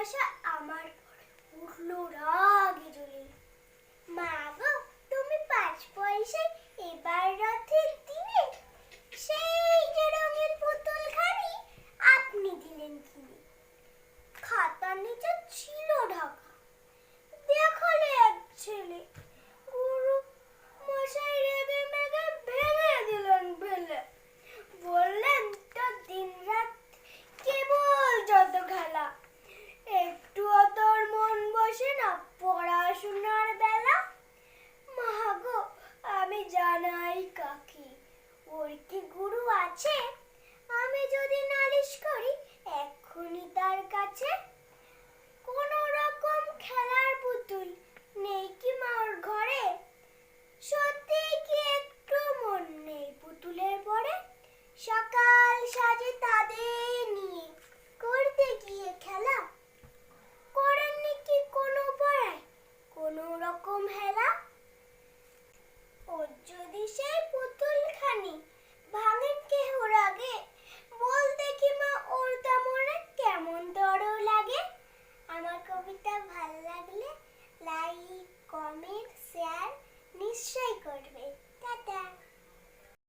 ভালোবাসা আমার উঠল রা পরীক্ষে গুরু আছে, আমি যদি নালিশ করি, এক্ষুনি তার কাছে কোন রকম খেলার পুতুল নেই কি মার ঘরে। সত্যি কি একটু মন নেই পুতুলের পরে? সকাল সাজে তাদের নিয়ে করতে গিয়ে খেলা। করেননি কি কোনো পড়ায় কোনো রকম হেলা? ওর যদি সেই পুতুল খানি comercial